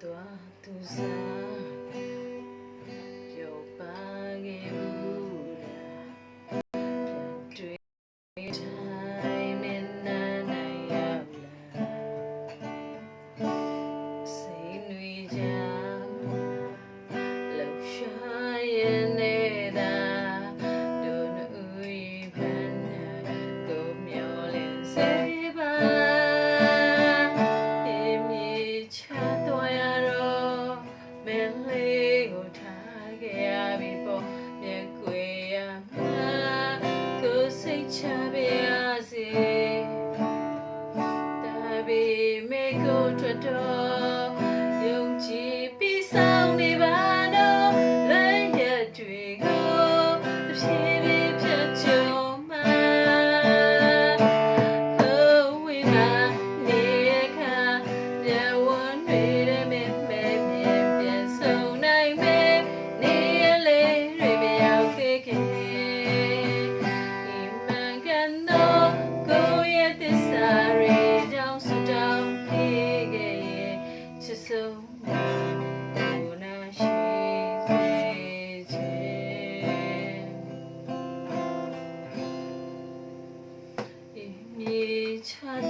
त्वा तुझा စေတဘေမေကုထတော် ছাদ